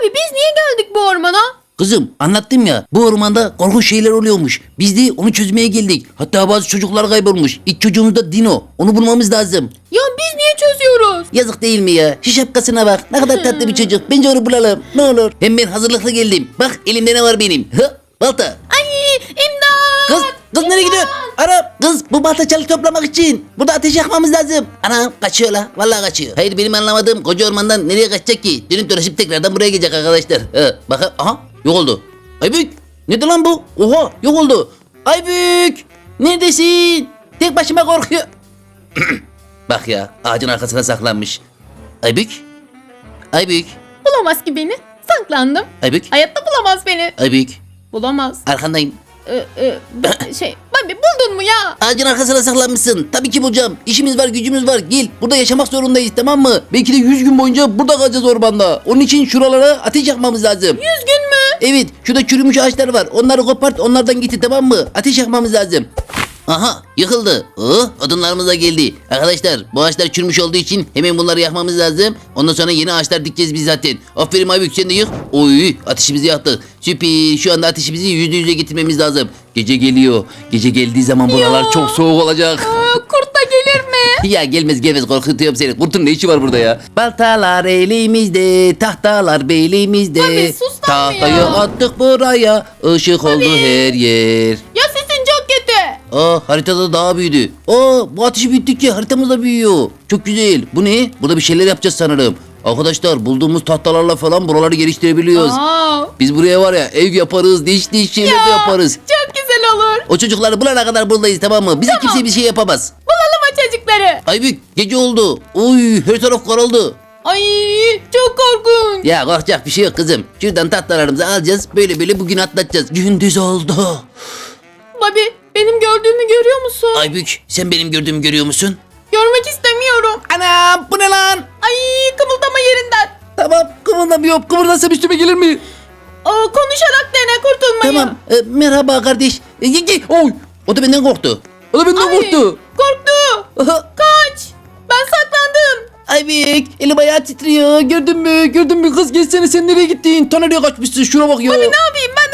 Abi biz niye geldik bu ormana? Kızım anlattım ya bu ormanda korkunç şeyler oluyormuş. Biz de onu çözmeye geldik. Hatta bazı çocuklar kaybolmuş. İlk çocuğumuz da Dino. Onu bulmamız lazım. Ya biz niye çözüyoruz? Yazık değil mi ya? Şu şapkasına bak. Ne kadar tatlı bir çocuk. Bence onu bulalım. Ne olur. Hem ben hazırlıklı geldim. Bak elimde ne var benim. Hı? Balta. Ay imdat. Kız, kız nereye gidiyor? Ara, kız bu balta çalı toplamak için. Burada ateş yakmamız lazım. Ana kaçıyor la. Vallahi kaçıyor. Hayır benim anlamadığım koca ormandan nereye kaçacak ki? Dönüp dolaşıp tekrardan buraya gelecek arkadaşlar. He, bakın aha yok oldu. Aybük nedir lan bu? Oha yok oldu. Aybük neredesin? Tek başıma korkuyor. Bak ya ağacın arkasına saklanmış. Aybük? Aybük? Bulamaz ki beni. Saklandım. Aybük? Hayatta bulamaz beni. Aybük? Bulamaz. Arkandayım. Ee, e, şey Babi buldun mu ya? Ağacın arkasına saklanmışsın. Tabii ki bulacağım. İşimiz var, gücümüz var. Gel. Burada yaşamak zorundayız tamam mı? Belki de 100 gün boyunca burada kalacağız ormanda. Onun için şuralara ateş yakmamız lazım. Yüz gün mü? Evet, şurada çürümüş ağaçlar var. Onları kopart, onlardan getir tamam mı? Ateş yakmamız lazım. Aha, yıkıldı. Oh, odunlarımız da geldi. Arkadaşlar, bu ağaçlar çürümüş olduğu için hemen bunları yakmamız lazım. Ondan sonra yeni ağaçlar dikeceğiz biz zaten. Aferin Aybük, sen de yık. Oy, ateşimizi yaktık. Süper. Şu anda ateşimizi yüzde yüze getirmemiz lazım. Gece geliyor. Gece geldiği zaman buralar çok soğuk olacak. Aa, kurt da gelir mi? Ya gelmez gelmez korkutuyorum seni. Kurtun ne işi var burada ya? Baltalar elimizde, tahtalar belimizde. Tabii, sus lan Tahtayı ya. attık buraya, ışık oldu her yer. Aa haritada daha büyüdü. Aa bu ateşi büyüttükçe haritamız da büyüyor. Çok güzel. Bu ne? Burada bir şeyler yapacağız sanırım. Arkadaşlar bulduğumuz tahtalarla falan buraları geliştirebiliyoruz. Aa, Biz buraya var ya ev yaparız, değiş değiş şeyler de yaparız. Çok güzel olur. O çocukları bulana kadar buradayız tamam mı? Bize kimse bir şey yapamaz. Bulalım o çocukları. Aybük gece oldu. Uy her taraf karaldı. Ay çok korkunç. Ya korkacak bir şey yok kızım. Şuradan tatlılarımızı alacağız. Böyle böyle bugün atlatacağız. Gündüz oldu. Babi benim gördüğümü görüyor musun? Aybük sen benim gördüğümü görüyor musun? Görmek istemiyorum. Anam bu ne lan? Ay kımıldama yerinden. Tamam kımıldamıyorum. Kımıldasam üstüme gelir mi? Aa, konuşarak dene kurtulmayı. Tamam. E, merhaba kardeş. E, ye- ye- Oy. O da benden korktu. O da benden Ay, korktu. Korktu. Aha. Kaç. Ben saklandım. Aybük elim ayağı titriyor. Gördün mü? Gördün mü kız gelsene sen nereye gittin? Ta nereye kaçmışsın? Şuna bak ya. Abi ne yapayım ben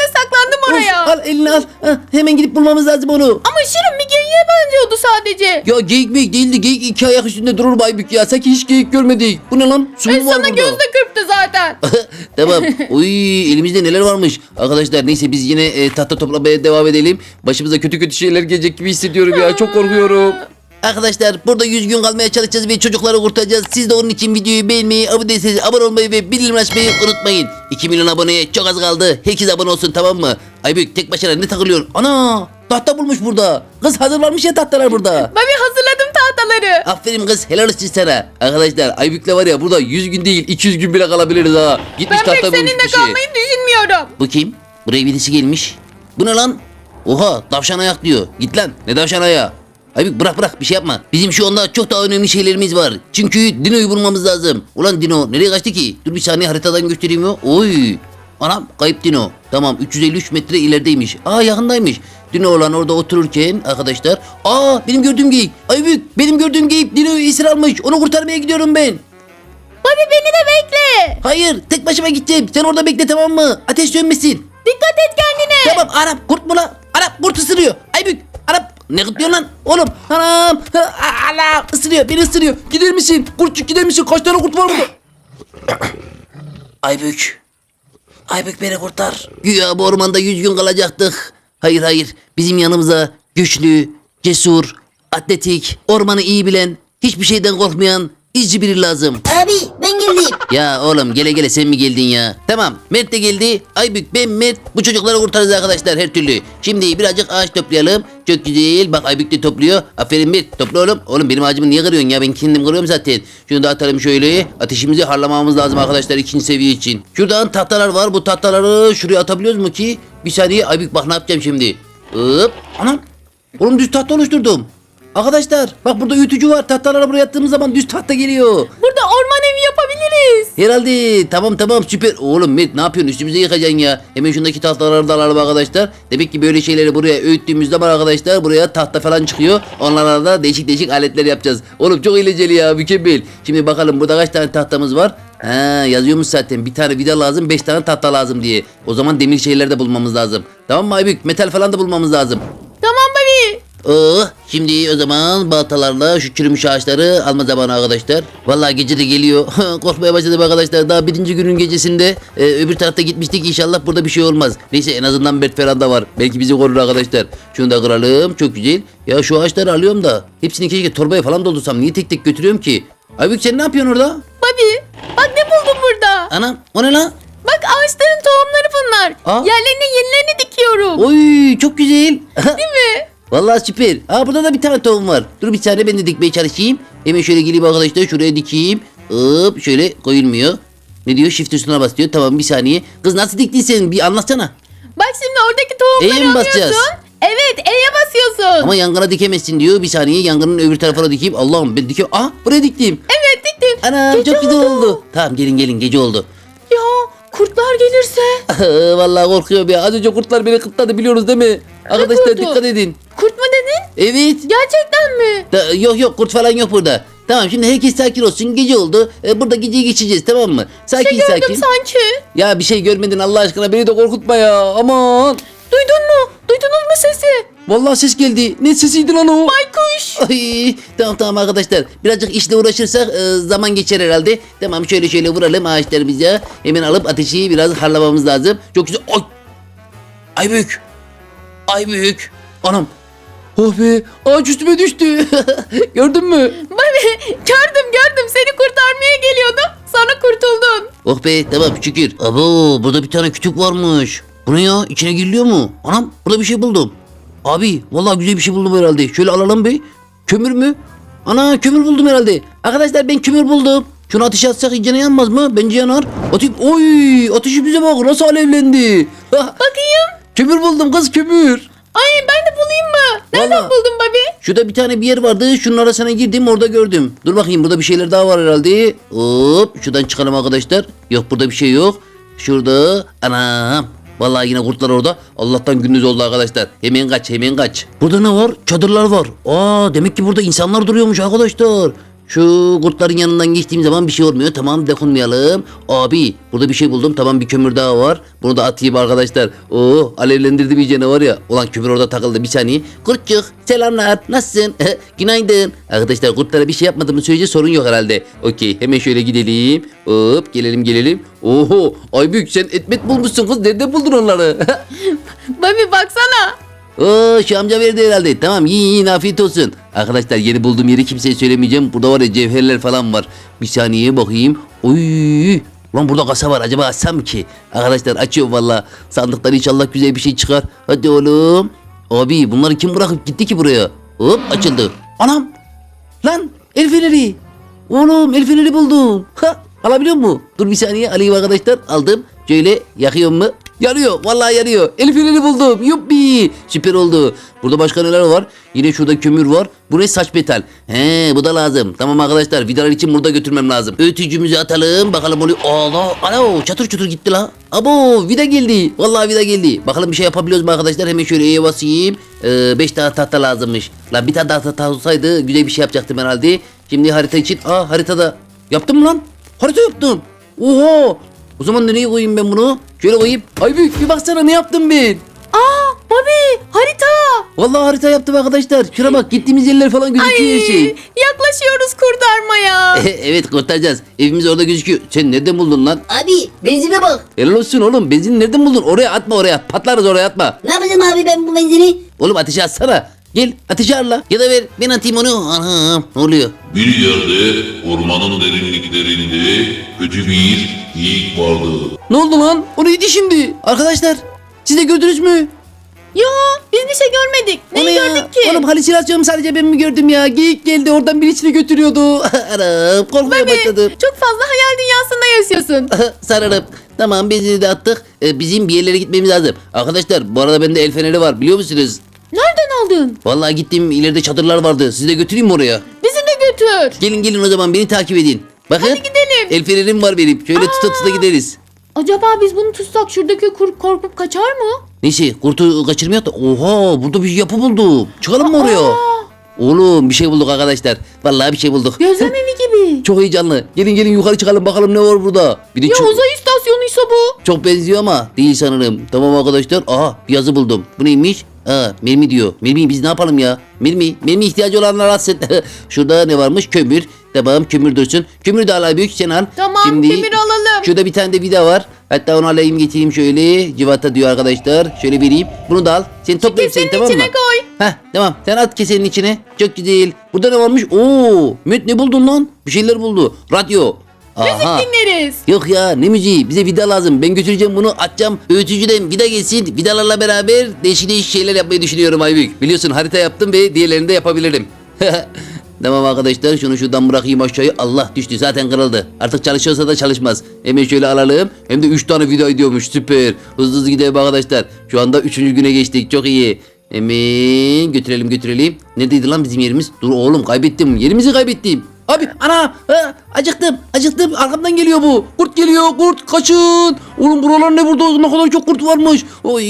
oraya. al elini al. Ha, hemen gidip bulmamız lazım onu. Ama Şirin bir geyiğe benziyordu sadece. Ya geyik meyik değildi. Geyik iki ayak üstünde durur Baybük ya. Sanki hiç geyik görmedik. Bu ne lan? Su mu var sana burada? göz de kırptı zaten. tamam. Uy elimizde neler varmış. Arkadaşlar neyse biz yine e, tahta toplamaya devam edelim. Başımıza kötü kötü şeyler gelecek gibi hissediyorum ya. Çok korkuyorum. Arkadaşlar burada 100 gün kalmaya çalışacağız ve çocukları kurtaracağız. Siz de onun için videoyu beğenmeyi, abone değilseniz abone olmayı ve bildirim açmayı unutmayın. 2 milyon aboneye çok az kaldı. Herkes abone olsun tamam mı? Aybük tek başına ne takılıyorsun? Ana tahta bulmuş burada. Kız hazırlanmış ya tahtalar burada. Babi hazırladım tahtaları. Aferin kız helal olsun sana. Arkadaşlar Aybük'le var ya burada 100 gün değil 200 gün bile kalabiliriz ha. Gitmiş Ben pek tahta bulmuş seninle bir şey. kalmayı düşünmüyorum. Bu kim? Buraya birisi gelmiş. Bu ne lan? Oha tavşan ayak diyor. Git lan ne tavşan ayağı? Aybük bırak bırak bir şey yapma. Bizim şu anda çok daha önemli şeylerimiz var. Çünkü Dino'yu bulmamız lazım. Ulan Dino nereye kaçtı ki? Dur bir saniye haritadan göstereyim ya. Oy. Anam kayıp Dino. Tamam 353 metre ilerideymiş. Aa yakındaymış. Dino olan orada otururken arkadaşlar. Aa benim gördüğüm geyik. Aybük benim gördüğüm geyik Dino'yu esir almış. Onu kurtarmaya gidiyorum ben. Babi beni de bekle. Hayır tek başıma gideceğim. Sen orada bekle tamam mı? Ateş sönmesin. Dikkat et kendine. Tamam Arap kurt mu lan? Arap kurt ısırıyor. Aybük Arap ne kutluyorsun lan? Oğlum anam Allah ısırıyor beni ısırıyor. Gider misin? Kurtçuk gider misin? Kaç tane kurt var burada? Aybük. Aybük beni kurtar. Güya bu ormanda yüz gün kalacaktık. Hayır hayır bizim yanımıza güçlü, cesur, atletik, ormanı iyi bilen, hiçbir şeyden korkmayan izci biri lazım. Abi ben. Ya oğlum gele gele sen mi geldin ya? Tamam Mert de geldi. Aybük ben Mert. Bu çocukları kurtarırız arkadaşlar her türlü. Şimdi birazcık ağaç toplayalım. Çok güzel. Bak Aybük de topluyor. Aferin Mert topla oğlum. Oğlum benim ağacımı niye kırıyorsun ya? Ben kendim kırıyorum zaten. Şunu da atalım şöyle. Ateşimizi harlamamız lazım arkadaşlar ikinci seviye için. Şuradan tahtalar var. Bu tahtaları şuraya atabiliyoruz mu ki? Bir saniye Aybük bak ne yapacağım şimdi. Hop. Anam. Oğlum düz tahta oluşturdum. Arkadaşlar bak burada ütücü var. Tahtaları buraya attığımız zaman düz tahta geliyor. Burada. Herhalde tamam tamam süper. Oğlum Met ne yapıyorsun üstümüze yıkacaksın ya. Hemen şundaki tahtaları da alalım arkadaşlar. Demek ki böyle şeyleri buraya öğüttüğümüzde zaman arkadaşlar buraya tahta falan çıkıyor. Onlarla da değişik değişik aletler yapacağız. Oğlum çok eğlenceli ya mükemmel. Şimdi bakalım burada kaç tane tahtamız var. Ha yazıyormuş zaten bir tane vida lazım 5 tane tahta lazım diye. O zaman demir şeyler de bulmamız lazım. Tamam mı Aybük? Metal falan da bulmamız lazım. Tamam. Oh, şimdi o zaman baltalarla şu çürümüş ağaçları alma zamanı arkadaşlar. Vallahi gece de geliyor. Korkmaya başladım arkadaşlar. Daha birinci günün gecesinde e, öbür tarafta gitmiştik. İnşallah burada bir şey olmaz. Neyse en azından Bert falan da var. Belki bizi korur arkadaşlar. Şunu da kıralım. Çok güzel. Ya şu ağaçları alıyorum da. Hepsini keşke torbaya falan doldursam. Niye tek tek götürüyorum ki? Aybük sen ne yapıyorsun orada? Bobby bak ne buldum burada. Anam o ne lan? Bak ağaçların tohumları bunlar. Aa. Yerlerine yenilerini dikiyorum. Oy çok güzel. Değil mi? Vallahi süper. Aa burada da bir tane tohum var. Dur bir saniye ben de dikmeye çalışayım. Hemen şöyle geleyim arkadaşlar şuraya dikeyim. Hop şöyle koyulmuyor. Ne diyor? Shift tuşuna bas diyor. Tamam bir saniye. Kız nasıl diktin sen? Bir anlatsana. Bak şimdi oradaki tohumları E'ye mi basacağız? alıyorsun. Evet E'ye basıyorsun. Ama yangına dikemezsin diyor. Bir saniye yangının öbür tarafına dikeyim. Allah'ım ben dikiyorum. Aa buraya diktim. Evet diktim. Ana Gece çok güzel oldu. Tamam gelin gelin gece oldu. Ya kurtlar gelirse. Vallahi korkuyorum ya. Az önce kurtlar beni kıtladı biliyoruz değil mi? Arkadaşlar kurdu? dikkat edin. Kurt mu dedin? Evet. Gerçekten mi? Da- yok yok kurt falan yok burada. Tamam şimdi herkes sakin olsun. Gece oldu. Ee, burada geceyi geçeceğiz tamam mı? Sakin şey gördüm sakin. sanki. Ya bir şey görmedin Allah aşkına beni de korkutma ya. Aman. Duydun mu? Duydunuz mu sesi? Vallahi ses geldi. Ne sesiydi lan o? Baykuş. Ay, tamam tamam arkadaşlar. Birazcık işle uğraşırsak e, zaman geçer herhalde. Tamam şöyle şöyle vuralım ağaçlarımıza. Hemen alıp ateşi biraz harlamamız lazım. Çok güzel. Ay. Ay büyük. Ay büyük. Anam. Oh be ağaç üstüme düştü. Gördün mü? Bobby gördüm gördüm seni kurtarmaya geliyordum. Sonra kurtuldun. Oh be tamam şükür. Abo burada bir tane kütük varmış. Bu ne ya? İçine giriliyor mu? Anam burada bir şey buldum. Abi vallahi güzel bir şey buldum herhalde. Şöyle alalım bir. Kömür mü? Ana kömür buldum herhalde. Arkadaşlar ben kömür buldum. Şunu ateşe atsak iyicene yanmaz mı? Bence yanar. Atayım. Oy ateşimize bak nasıl alevlendi. Bakayım. Kömür buldum kız kömür. Ay ben de bulayım mı? Nereden Vallahi. buldun Bobby? Şurada bir tane bir yer vardı. Şunun arasına girdim orada gördüm. Dur bakayım burada bir şeyler daha var herhalde. Hop şuradan çıkalım arkadaşlar. Yok burada bir şey yok. Şurada anam. Vallahi yine kurtlar orada. Allah'tan gündüz oldu arkadaşlar. Hemen kaç hemen kaç. Burada ne var? Çadırlar var. Aa demek ki burada insanlar duruyormuş arkadaşlar. Şu kurtların yanından geçtiğim zaman bir şey olmuyor. Tamam dokunmayalım. Abi burada bir şey buldum. Tamam bir kömür daha var. Bunu da atayım arkadaşlar. Oo alevlendirdi bir canavar ya. Ulan kömür orada takıldı bir saniye. Kurtçuk selamlar. Nasılsın? Günaydın. Arkadaşlar kurtlara bir şey yapmadığımız sürece sorun yok herhalde. Okey hemen şöyle gidelim. Hop gelelim gelelim. Oho Aybük sen etmet bulmuşsun kız. Nerede buldun onları? Bobby baksana. Oo şu amca verdi herhalde. Tamam yiyin yiyin afiyet olsun. Arkadaşlar yeni bulduğum yeri kimseye söylemeyeceğim. Burada var ya cevherler falan var. Bir saniye bakayım. Oy. Lan burada kasa var. Acaba açsam ki? Arkadaşlar açıyorum valla. Sandıktan inşallah güzel bir şey çıkar. Hadi oğlum. Abi bunları kim bırakıp gitti ki buraya? Hop açıldı. Anam. Lan el feneri. Oğlum el feneri buldum. Ha, alabiliyor mu? Dur bir saniye alayım arkadaşlar. Aldım. Şöyle yakıyor mu? Yanıyor. Vallahi yanıyor. El feneri buldum. Yuppi. Süper oldu. Burada başka neler var? Yine şurada kömür var. Bu ne saç metal. He bu da lazım. Tamam arkadaşlar vidalar için burada götürmem lazım. Ötücümüzü atalım. Bakalım oluyor. Allah. Ana çatır çutur gitti la. Abo vida geldi. Vallahi vida geldi. Bakalım bir şey yapabiliyoruz mu arkadaşlar? Hemen şöyle E'ye basayım. 5 tane tahta lazımmış. Lan bir tane daha tahta olsaydı güzel bir şey yapacaktım herhalde. Şimdi harita için. Aa haritada. Yaptım mı lan? Harita yaptım. Oha. O zaman nereye koyayım ben bunu? Şöyle koyayım. Ay büyük bir baksana ne yaptım ben. Aa Bobby harita. Vallahi harita yaptım arkadaşlar. Şuna bak gittiğimiz yerler falan gözüküyor her şey. yaklaşıyoruz kurtarmaya. evet kurtaracağız. Evimiz orada gözüküyor. Sen nereden buldun lan? Abi benzine bak. Helal olsun oğlum. Benzini nereden buldun? Oraya atma oraya. Patlarız oraya atma. Ne yapacağım abi ben bu benzini? Oğlum ateşe atsana. Gel ateşe arla. Ya da ver ben atayım onu. Anam ne oluyor? Bir yerde ormanın derinliklerinde kötü bir geyik vardı. Ne oldu lan? O neydi şimdi? Arkadaşlar siz de gördünüz mü? Yo biz bir şey görmedik. O ne Neyi ya? gördük ki? Oğlum halüsinasyon sadece ben mi gördüm ya? Geyik geldi oradan birisini götürüyordu. Anam korkmaya Bobby başladım. çok fazla hayal dünyasında yaşıyorsun. Sararıp. Tamam benzini de attık. Ee, bizim bir yerlere gitmemiz lazım. Arkadaşlar bu arada bende el feneri var biliyor musunuz? Nereden aldın? Vallahi gittim ileride çadırlar vardı. Sizi de götüreyim mi oraya? Bizi de götür. Gelin gelin o zaman beni takip edin. Bakın. Hadi gidelim. El fenerim var benim. Şöyle tuta tuta gideriz. Acaba biz bunu tutsak şuradaki kurt korkup kaçar mı? Neyse kurtu kaçırmıyor da. Oha burada bir yapı buldum. Çıkalım mı oraya? Oğlum bir şey bulduk arkadaşlar. Vallahi bir şey bulduk. Gözlem evi gibi. Çok heyecanlı. Gelin gelin yukarı çıkalım bakalım ne var burada. Bir de Ya çok, uzay istasyonuysa bu. çok benziyor ama değil sanırım. Tamam arkadaşlar. Aha bir yazı buldum. Bu neymiş? Aa mermi diyor. Mermi biz ne yapalım ya? Mermi. Mermi ihtiyacı olanlar alsın. Şurada ne varmış? Kömür. Tamam kömür dursun. Kömür de al büyük sen al. Tamam Şimdi kömür alalım. Şurada bir tane de vida var. Hatta onu alayım getireyim şöyle. Civata diyor arkadaşlar. Şöyle vereyim. Bunu da al. Sen topla hepsini tamam mı? içine koy. Heh tamam. Sen at kesenin içine. Çok güzel. Burada ne varmış? Oo, Met ne buldun lan? Bir şeyler buldu. Radyo. Aha. Dinleriz. Yok ya ne müziği bize vida lazım. Ben götüreceğim bunu atacağım. Öğütücüden vida gelsin. Vidalarla beraber değişik değişik şeyler yapmayı düşünüyorum Aybük. Biliyorsun harita yaptım ve diğerlerini de yapabilirim. tamam arkadaşlar şunu şuradan bırakayım aşağıya. Allah düştü zaten kırıldı. Artık çalışıyorsa da çalışmaz. Hemen şöyle alalım. Hem de 3 tane vida ediyormuş süper. Hızlı hızlı gidelim arkadaşlar. Şu anda 3. güne geçtik çok iyi. Hemen götürelim götürelim. Neredeydi lan bizim yerimiz? Dur oğlum kaybettim. Yerimizi kaybettim. Abi ana ha, acıktım acıktım arkamdan geliyor bu. Kurt geliyor kurt kaçın. Oğlum buralar ne burada ne kadar çok kurt varmış. Oy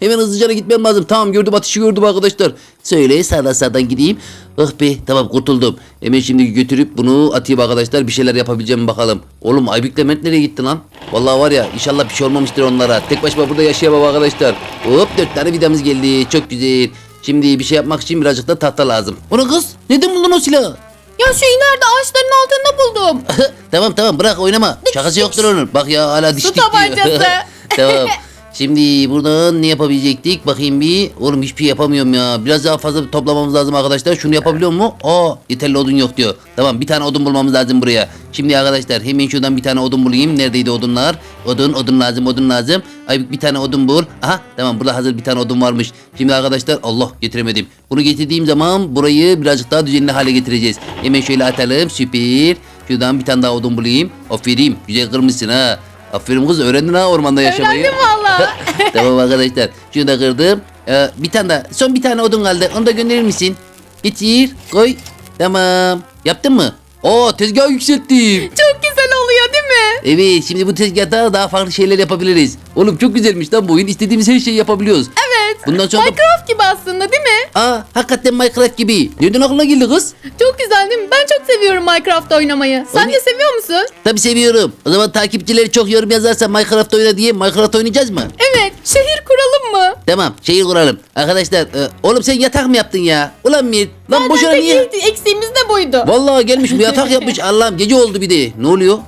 hemen hızlıca gitmem lazım. Tamam gördüm ateşi gördüm arkadaşlar. Söyle sağdan sağdan gideyim. Oh be tamam kurtuldum. Hemen şimdi götürüp bunu atayım arkadaşlar bir şeyler yapabileceğim bakalım. Oğlum Aybük Levent nereye gitti lan? Vallahi var ya inşallah bir şey olmamıştır onlara. Tek başıma burada yaşayamam arkadaşlar. Hop dört tane vidamız geldi çok güzel. Şimdi bir şey yapmak için birazcık da tahta lazım. Ona kız neden buldun o silahı? Ya şu ileride ağaçların altında buldum. tamam tamam bırak oynama. Şakası yoktur onun. Bak ya hala dişlik diyor. tabancası. tamam. Şimdi buradan ne yapabilecektik? Bakayım bir. Oğlum hiçbir şey yapamıyorum ya. Biraz daha fazla toplamamız lazım arkadaşlar. Şunu yapabiliyor mu? Aa yeterli odun yok diyor. Tamam bir tane odun bulmamız lazım buraya. Şimdi arkadaşlar hemen şuradan bir tane odun bulayım. Neredeydi odunlar? Odun odun lazım odun lazım. Ay bir tane odun bul. Aha tamam burada hazır bir tane odun varmış. Şimdi arkadaşlar Allah getiremedim. Bunu getirdiğim zaman burayı birazcık daha düzenli hale getireceğiz. Hemen şöyle atalım. Süper. Şuradan bir tane daha odun bulayım. Aferin. Güzel kırmışsın ha. Aferin kız öğrendin ha ormanda yaşamayı. Öğrendim valla. tamam arkadaşlar. Şunu da kırdım. Ee, bir tane daha. Son bir tane odun kaldı. Onu da gönderir misin? Getir. Koy. Tamam. Yaptın mı? Oo tezgah yükselttim. Çok güzel oluyor değil mi? Evet şimdi bu tezgahta daha farklı şeyler yapabiliriz. Oğlum çok güzelmiş lan bu oyun. İstediğimiz her şeyi yapabiliyoruz. Evet. Bundan sonra. Minecraft gibi aslında değil mi? Aa hakikaten Minecraft gibi. Nereden aklına geldi kız? Çok güzel değil mi? Ben çok seviyorum Minecraft oynamayı. Sen Oyna- de seviyor musun? Tabi seviyorum. O zaman takipçileri çok yorum yazarsa Minecraft oyna diye Minecraft oynayacağız mı? Evet. Şehir kuralım mı? Tamam şehir kuralım. Arkadaşlar e, oğlum sen yatak mı yaptın ya? Ulan Mir lan boşuna Zaten niye? tek eksiğimiz de buydu. Vallahi gelmiş bu yatak yapmış. Allah'ım gece oldu bir de. Ne oluyor?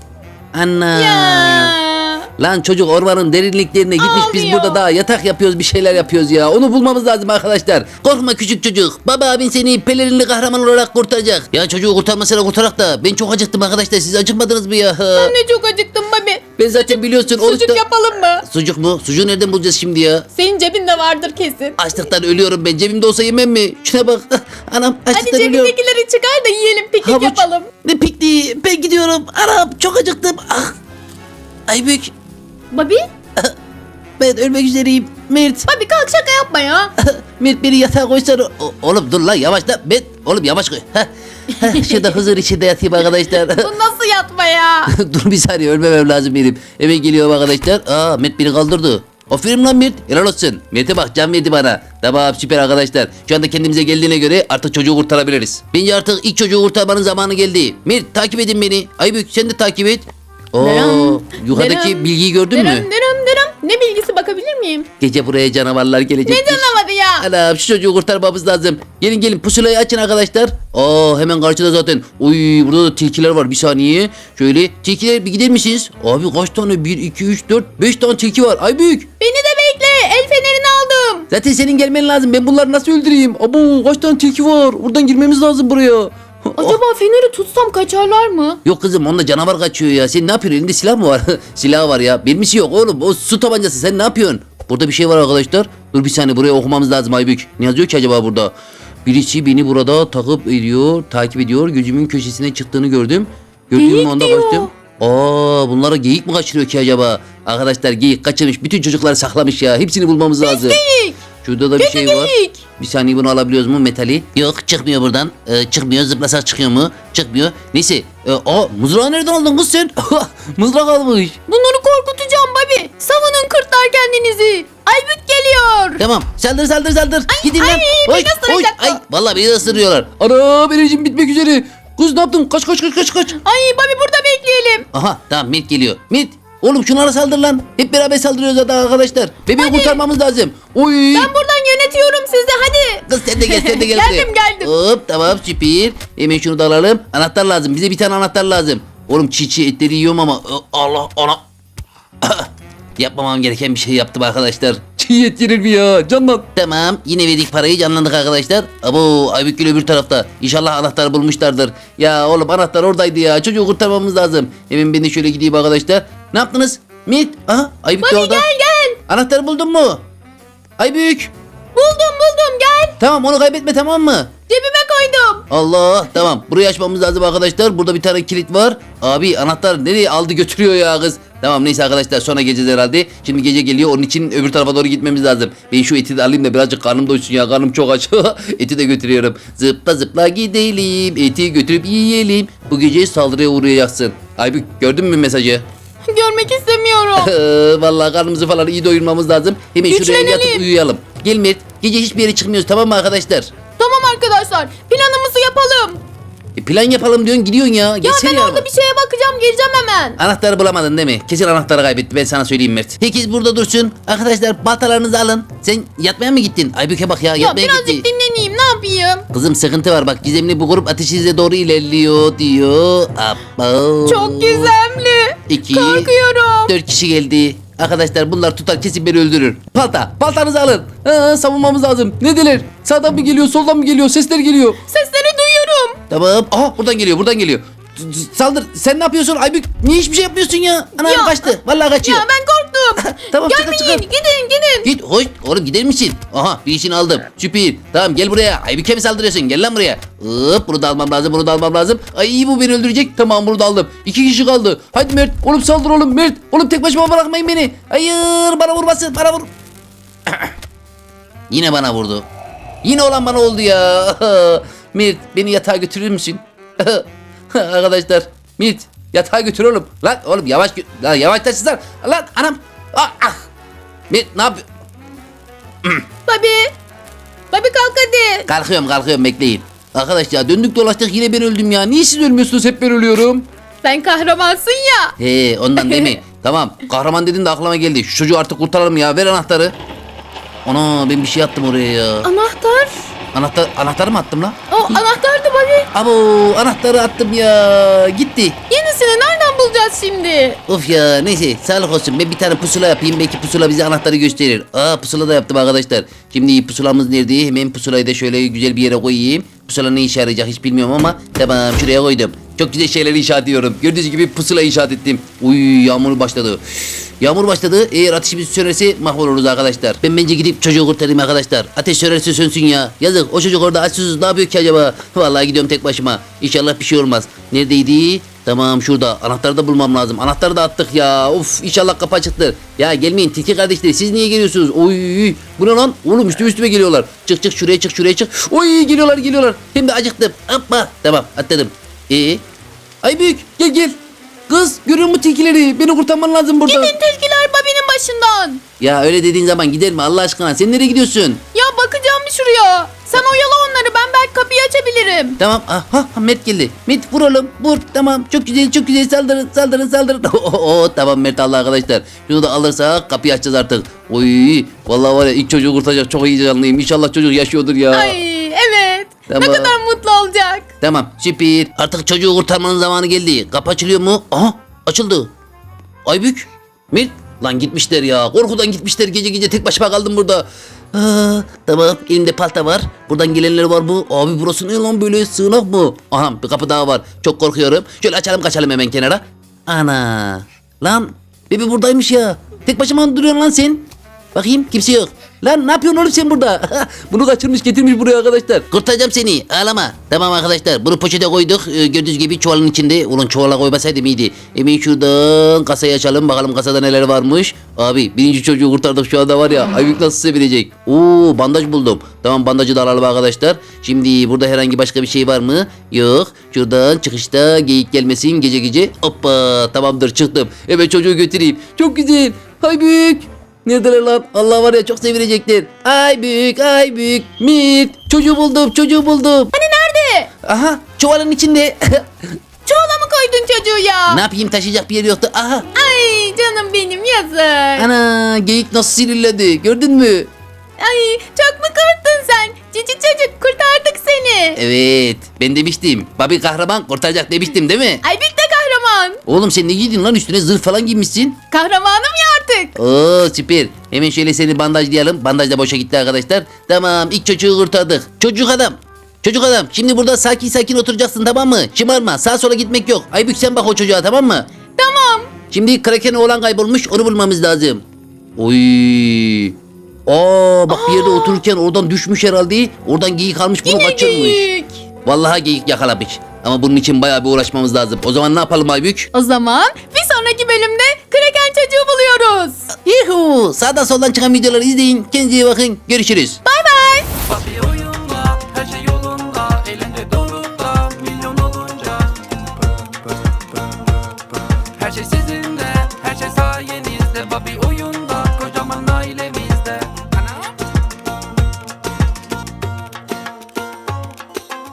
Ana. Ya. Lan çocuk ormanın derinliklerine gitmiş biz Ağlıyor. burada daha yatak yapıyoruz bir şeyler yapıyoruz ya. Onu bulmamız lazım arkadaşlar. Korkma küçük çocuk. Baba abin seni pelerinli kahraman olarak kurtaracak. Ya çocuğu kurtarmasına kurtarak da ben çok acıktım arkadaşlar. Siz acıkmadınız mı ya? Ben de çok acıktım Babi. Ben zaten biliyorsun Sucuk oruçta... yapalım mı? Sucuk mu? Sucuğu nereden bulacağız şimdi ya? Senin cebinde vardır kesin. Açlıktan ölüyorum ben. Cebimde olsa yemem mi? Şuna bak. Anam Hadi açlıktan ölüyorum. cebindekileri çıkar da yiyelim piknik Havuç. yapalım. Ne pikniği? Ben gidiyorum. Anam çok acıktım. Ah. Aybük. Babi? Ben ölmek üzereyim. Mert. Babi kalk şaka yapma ya. Mert beni yatağa koysana. O- oğlum dur lan yavaş lan. Mert. Oğlum yavaş koy. Heh. Heh, Şurada huzur içinde yatayım arkadaşlar. Bu nasıl yatma ya? dur bir saniye ölmemem lazım benim. Eve geliyorum arkadaşlar. Aa Mert beni kaldırdı. Aferin lan Mert. Helal olsun. Mert'e bak can verdi bana. Tamam süper arkadaşlar. Şu anda kendimize geldiğine göre artık çocuğu kurtarabiliriz. Bence artık ilk çocuğu kurtarmanın zamanı geldi. Mert takip edin beni. Aybük sen de takip et. Oo, Deram, yukarıdaki deram, bilgiyi gördün Deram mü? deram deram. Ne bilgisi bakabilir miyim? Gece buraya canavarlar gelecek. Ne canavarı ya? Anam şu çocuğu kurtarmamız lazım. Gelin gelin pusulayı açın arkadaşlar. Aa hemen karşıda zaten. Oy burada da tilkiler var bir saniye. Şöyle tilkiler bir gider misiniz? Abi kaç tane? 1, 2, 3, 4, 5 tane tilki var. Ay büyük. Beni de bekle. El fenerini aldım. Zaten senin gelmen lazım. Ben bunları nasıl öldüreyim? Abo kaç tane tilki var? Buradan girmemiz lazım buraya. Acaba feneri tutsam kaçarlar mı? Yok kızım onda canavar kaçıyor ya. Sen ne yapıyorsun? Elinde silah mı var? silah var ya. Benim yok oğlum. O su tabancası. Sen ne yapıyorsun? Burada bir şey var arkadaşlar. Dur bir saniye buraya okumamız lazım Aybük. Ne yazıyor ki acaba burada? Birisi beni burada takip ediyor, takip ediyor. Gözümün köşesine çıktığını gördüm. Gördüğüm Geyik anda diyor. kaçtım. Aa bunlara geyik mi kaçırıyor ki acaba? Arkadaşlar geyik kaçırmış. Bütün çocukları saklamış ya. Hepsini bulmamız lazım. Geyik. Şurada da bir şey var. Bir saniye bunu alabiliyoruz mu metali? Yok çıkmıyor buradan. Ee, çıkmıyor zıplasak çıkıyor mu? Çıkmıyor. Neyse. Ee, aa mızrağı nereden aldın kız sen? Mızrak almış. Bunları korkutacağım Babi. Savunun kırtlar kendinizi. Aybük geliyor. Tamam saldır saldır saldır. Gidin ay, lan. beni ısıracak bu. Ay vallahi beni ısırıyorlar. Ana enerjim bitmek üzere. Kız ne yaptın? Kaç kaç kaç kaç kaç. Ay Bobby burada bekleyelim. Aha tamam Mit geliyor. Mit oğlum şunlara saldır lan. Hep beraber saldırıyoruz zaten arkadaşlar. Bebeği kurtarmamız lazım. Oy. Ben buradan yönetiyorum sizi hadi. Kız sen de gel sen de gel. Geldim, geldim. Hop tamam süper. Hemen şunu da alalım. Anahtar lazım. Bize bir tane anahtar lazım. Oğlum çiğ çiğ etleri yiyorum ama Ö, Allah ana. Yapmamam gereken bir şey yaptım arkadaşlar. Çiğ et yenir mi ya? Canlan. Tamam yine verdik parayı canlandık arkadaşlar. Abo Aybükgül öbür tarafta. İnşallah anahtarı bulmuşlardır. Ya oğlum anahtar oradaydı ya. Çocuğu kurtarmamız lazım. Hemen ben de şöyle gideyim arkadaşlar. Ne yaptınız? Mit. Aha Aybük de Bobby orada. gel gel. Anahtarı buldun mu? Aybük. Buldum buldum gel. Tamam onu kaybetme tamam mı? Cebime koydum. Allah tamam burayı açmamız lazım arkadaşlar. Burada bir tane kilit var. Abi anahtar nereye aldı götürüyor ya kız. Tamam neyse arkadaşlar sonra geleceğiz herhalde. Şimdi gece geliyor onun için öbür tarafa doğru gitmemiz lazım. Ben şu eti de alayım da birazcık karnım doysun ya karnım çok aç. eti de götürüyorum. Zıpla zıpla gidelim eti götürüp yiyelim. Bu gece saldırıya uğrayacaksın. Aybük gördün mü mesajı? Görmek istemiyorum. Vallahi karnımızı falan iyi doyurmamız lazım. Hemen şuraya Güçlenelim. yatıp uyuyalım. Gel Mert gece hiçbir yere çıkmıyoruz tamam mı arkadaşlar? tamam arkadaşlar planımızı yapalım. E, plan yapalım diyorsun gidiyorsun ya. Ya Geçsene ben orada bir şeye bakacağım geleceğim hemen. Anahtarı bulamadın değil mi? Kesin anahtarı kaybetti ben sana söyleyeyim Mert. Herkes burada dursun. Arkadaşlar baltalarınızı alın. Sen yatmaya mı gittin? Aybüke bak ya Ya yatmaya birazcık gitti. dinleneyim ne yapayım? Kızım sıkıntı var bak gizemli bu grup ateşinize doğru ilerliyor diyor. Abo. Çok gizemli. İki. Korkuyorum. Dört kişi geldi. Arkadaşlar bunlar tutar kesin beni öldürür. Palta, paltanızı alın. Ha, savunmamız lazım. Ne deler? Sağdan mı geliyor, soldan mı geliyor? Sesler geliyor. Sesleri. Tamam. Aha buradan geliyor, buradan geliyor. Z- z- Saldır. Sen ne yapıyorsun Aybük? Niye hiçbir şey yapmıyorsun ya? Anam Ya, kaçtı. Vallahi kaçıyor. Ya ben korktum. Tamam, çıkın, Gelmeyin çıkın. gidin gidin. Git hoş oğlum gider misin? Aha bir işini aldım. Süper. Tamam gel buraya. Aybüke mi saldırıyorsun? Gel lan buraya. Hop bunu da almam lazım bunu da almam lazım. Ay bu beni öldürecek. Tamam bunu da aldım. İki kişi kaldı. Hadi Mert. Oğlum saldır oğlum Mert. Oğlum tek başıma bırakmayın beni. Hayır bana vurmasın bana vur. Yine bana vurdu. Yine olan bana oldu ya. Mert beni yatağa götürür müsün? Arkadaşlar Mert yatağa götür oğlum. Lan oğlum yavaş lan yavaş taşısana. Lan anam. Ah, ah. Mert ne yapıyor? Babi. Babi kalk hadi. Kalkıyorum kalkıyorum bekleyin. Arkadaş ya döndük dolaştık yine ben öldüm ya. Niye siz Ölmüyorsunuz hep ben ölüyorum. Sen kahramansın ya. He ondan değil mi? tamam kahraman dedin de aklıma geldi. Şu çocuğu artık kurtaralım ya ver anahtarı. Ana ben bir şey attım oraya ya. Anahtar. Anahtar, anahtarı mı attım lan? O anahtardı Babi. Abo anahtarı attım ya. Gitti. Yenisini nereden bulacağız şimdi? Of ya neyse sağlık olsun ben bir tane pusula yapayım belki pusula bize anahtarı gösterir. Aa pusula da yaptım arkadaşlar. Şimdi pusulamız nerede? Hemen pusulayı da şöyle güzel bir yere koyayım. Pusula ne işe yarayacak hiç bilmiyorum ama tamam şuraya koydum. Çok güzel şeyler inşaat ediyorum. Gördüğünüz gibi pusula inşaat ettim. Uy yağmur başladı. Yağmur başladı. Eğer ateşimiz sönerse mahvoluruz arkadaşlar. Ben bence gidip çocuğu kurtarayım arkadaşlar. Ateş sönerse sönsün ya. Yazık o çocuk orada açsız ne yapıyor ki acaba? Vallahi gidiyorum tek başıma. İnşallah bir şey olmaz. Neredeydi? Tamam şurada. Anahtarı da bulmam lazım. Anahtarı da attık ya. Of inşallah kapı açıktır. Ya gelmeyin tilki kardeşler. Siz niye geliyorsunuz? Oy bu ne lan? Oğlum üstüme üstüme geliyorlar. Çık çık şuraya çık şuraya çık. Oy geliyorlar geliyorlar. Hem de acıktım. Hoppa. Tamam atladım. Ee? Ay büyük gel gel. Kız görüyor musun tilkileri? Beni kurtarman lazım burada. Gidin tilkiler Babi'nin başından. Ya öyle dediğin zaman gider mi Allah aşkına? Sen nereye gidiyorsun? Ya bakacağım bir şuraya. Sen oyala açabilirim. Tamam. Ah, ha, ha, Mert geldi. Mert vur oğlum. Vur. Tamam. Çok güzel çok güzel. Saldırın saldırın saldırın. Oo, tamam Mert Allah arkadaşlar. Şunu da alırsak kapıyı açacağız artık. Oy. Vallahi var ya ilk çocuğu kurtaracak. Çok heyecanlıyım. İnşallah çocuk yaşıyordur ya. Ay evet. Tamam. Ne kadar mutlu olacak. Tamam süper. Artık çocuğu kurtarmanın zamanı geldi. Kapı açılıyor mu? Aha açıldı. Aybük. Mert. Lan gitmişler ya. Korkudan gitmişler. Gece gece tek başıma kaldım burada. Aa, tamam elimde palta var. Buradan gelenler var mı? Abi burası ne lan böyle sığınak mı? Aha bir kapı daha var. Çok korkuyorum. Şöyle açalım kaçalım hemen kenara. Ana. Lan bebe buradaymış ya. Tek başıma mı duruyorsun lan sen? Bakayım kimse yok. Lan ne yapıyorsun oğlum sen burada? Bunu kaçırmış getirmiş buraya arkadaşlar. Kurtaracağım seni ağlama. Tamam arkadaşlar bunu poşete koyduk. Ee, gördüğünüz gibi çuvalın içinde. Ulan çuvala koymasaydım iyiydi. Hemen şuradan kasayı açalım bakalım kasada neler varmış. Abi birinci çocuğu kurtardık şu anda var ya. Aybük nasıl sevinecek. Oo bandaj buldum. Tamam bandajı da alalım arkadaşlar. Şimdi burada herhangi başka bir şey var mı? Yok. Şuradan çıkışta geyik gelmesin gece gece. Hoppa tamamdır çıktım. Evet çocuğu götüreyim. Çok güzel. Aybük. Neredeler lan? Allah var ya çok sevilecekler. Ay büyük ay büyük. Mit. Çocuğu buldum çocuğu buldum. Hani nerede? Aha çuvalın içinde. Çuvala mı koydun çocuğu ya? ne yapayım taşıyacak bir yer yoktu. Aha. Ay canım benim yazık. Ana geyik nasıl sinirlendi gördün mü? Ay çok mu korktun sen? Cici çocuk kurtardık seni. Evet ben demiştim. Babi kahraman kurtaracak demiştim değil mi? Ay bir de kahraman. Oğlum sen ne giydin lan üstüne zırh falan giymişsin. Kahramanım ya artık. Oo süper. Hemen şöyle seni bandajlayalım. Bandaj da boşa gitti arkadaşlar. Tamam ilk çocuğu kurtardık. Çocuk adam. Çocuk adam şimdi burada sakin sakin oturacaksın tamam mı? Şımarma sağa sola gitmek yok. Aybük sen bak o çocuğa tamam mı? Tamam. Şimdi Kraken oğlan kaybolmuş onu bulmamız lazım. Oy. Aa bak bir yerde otururken oradan düşmüş herhalde. Oradan geyik almış bunu Yine kaçırmış. geyik. Vallahi geyik yakalamış. Ama bunun için bayağı bir uğraşmamız lazım. O zaman ne yapalım Aybük? O zaman bir sonraki bölümde Kraken çocuğu buluyoruz. Yuhu! Sağdan soldan çıkan videoları izleyin. Kendinize iyi bakın. Görüşürüz. Bay